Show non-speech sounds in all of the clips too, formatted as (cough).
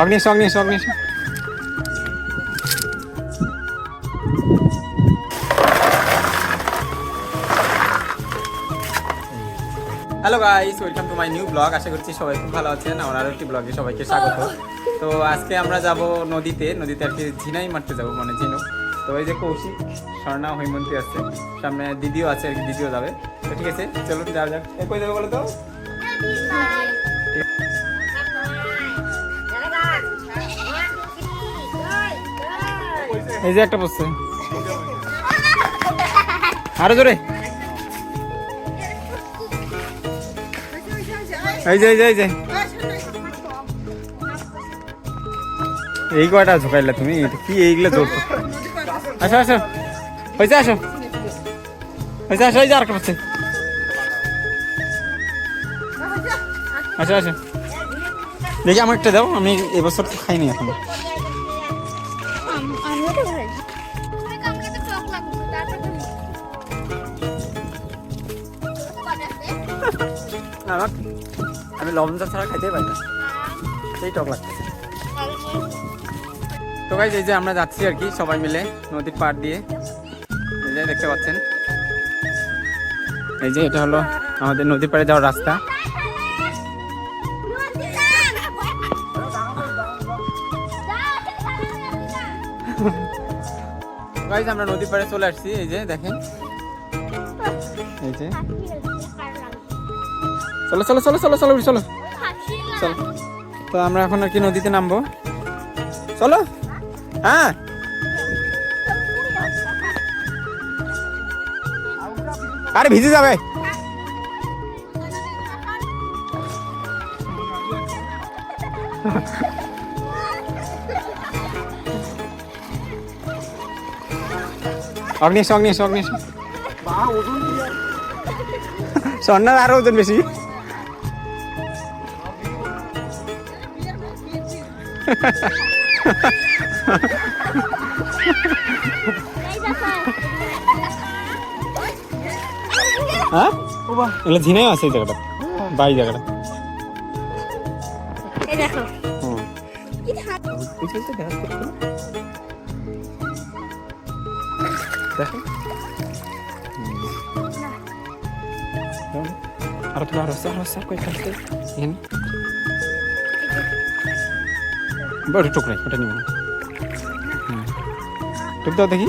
Agnish Agnish Agnish hello guys welcome to my new blog আশা করছি সবাই খুব ভালো আছেন। আমার আরও একটি ব্লগে সবাইকে স্বাগত। তো আজকে আমরা যাব নদীতে। নদীতে আর কি ঝিনাই মারতে যাব মানে ঝিনুক। তো এই যে কৌশিক স্বর্ণা হৈমন্তী আছে। সামনে দিদিও আছে আর কি দিদিও যাবে। তো ঠিক আছে চলুন যাওয়া যাক। কই যাবে বলো তো? এই যে একটা বসছে। আরও জোরে। এই যে এই যে এই যে। এই কয়টা ঝোকাইলা তুমি? কি এইগুলো জোর? আসো আসো। হয়েছে আসো। হয়েছে আসো, এই যে আরেকটা বসছে। আসো আচ্ছা দেখি আমার একটা দাও, আমি এবছর তো খাইনি এখন। আমার আমি লবণ চা ছাড়া খাইতে পারি না। সেই টক লাগছে তো গাইজ এই যে আমরা যাচ্ছি আর কি, সবাই মিলে নদীর পাড় দিয়ে। এই যে দেখতে পাচ্ছেন। এই যে এটা হলো আমাদের নদীর পাড়ে যাওয়ার রাস্তা। আমরা নদীর পাড়ে চলে আসছি, এই যে দেখেন। এই যে। চলো চলো চলো চলো চলো চলো। চলো। তো আমরা এখন আর কি নদীতে নামবো। চলো। হ্যাঁ। আরে ভিজে যাবে। অগ্নিশ অগ্নিশ অগ্নিশ স্বর্ণার আরও ওজন বেশি। হ্যাঁ? এগুলো ঝিনাই আছে এই জায়গাটা। বাই জায়গাটা। দেখো। হুম। কি ধান দেখো আরও তো আরও আরও আরও কই কাটতে বড় টুকরাই ওটা নিব টুক দাও দেখি।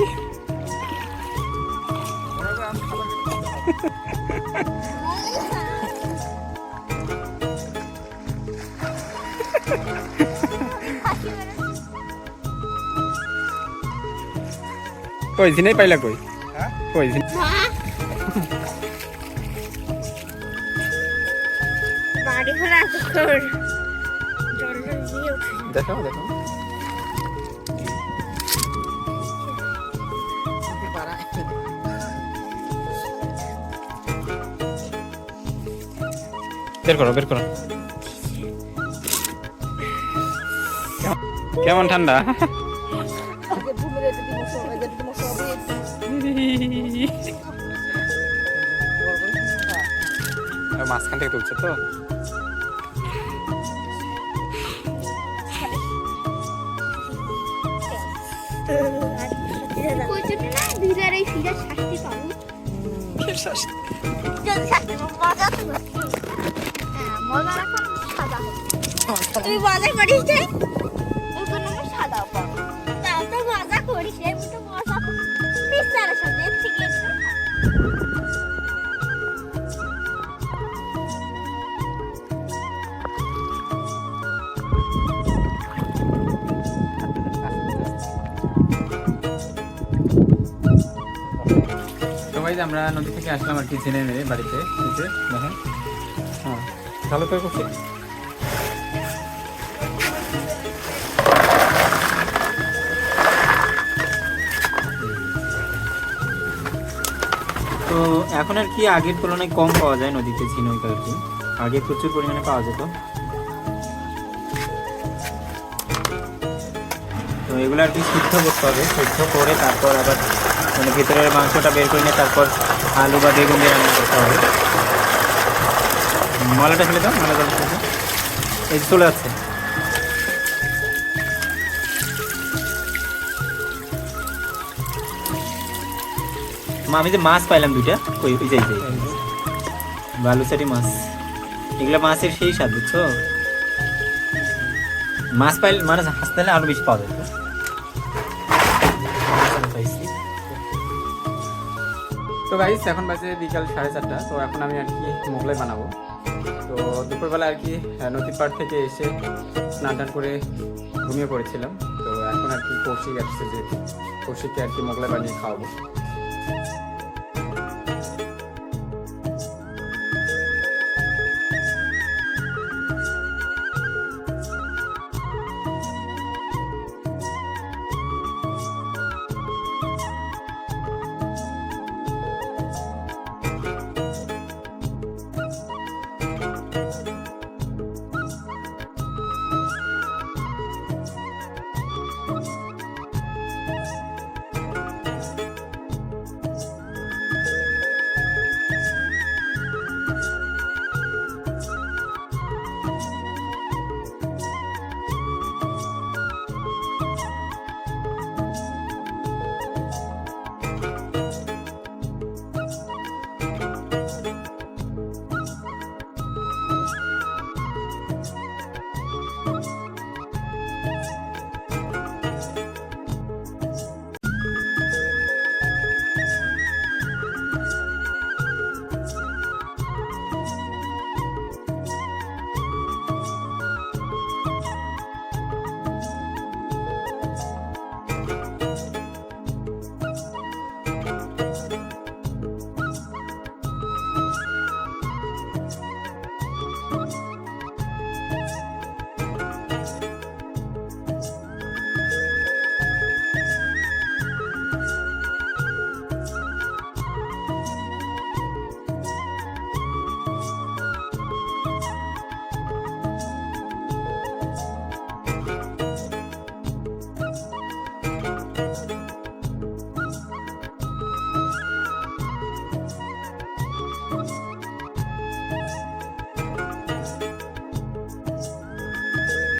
কই ঝিনাই পাইলা কই? কই বাড়ি ঘরে দিয়ে উঠে দেখো দেখো বের করো বের করো। কেমন- কেমন ঠান্ডা? মাঝখান থেকে তুলছে তো। (laughs) তুই মজা করিস সাদা তো ভাই আমরা নদী থেকে আসলাম আর কি জেনে নেবে বাড়িতে দেখেন। হ্যাঁ ভালো করে করছি তো এখন আর কি আগের তুলনায় কম পাওয়া যায় নদীতে ঝিনুক আর কি। আগে প্রচুর পরিমাণে পাওয়া যেত। তো এগুলো আর কি সিদ্ধ করতে হবে। সিদ্ধ করে তারপর আবার মানে ভেতরের মাংসটা বের করে নিয়ে তারপর আলু বা বেগুন দিয়ে রান্না করতে হবে। মালাটা ফেলে দাও মলা করে এই চলে যাচ্ছে। আমি যে মাছ পাইলাম দুইটা, ওই ওই যাই যাই বালুচারি মাছ। এগুলো মাছের সেই স্বাদ, বুঝছ? মাছ পাইলে মানে হাসতে আরও বেশি পাওয়া যায় গাইস এখন বাজে বিকাল সাড়ে চারটা, তো এখন আমি আর কি মোগলাই বানাবো। তো দুপুরবেলা আর কি নদীর পাড় থেকে এসে স্নান টান করে ঘুমিয়ে পড়েছিলাম। তো এখন আর কি কৌশিক আসছে যে, কৌশিককে আর কি মোগলাই বানিয়ে খাওয়াবো।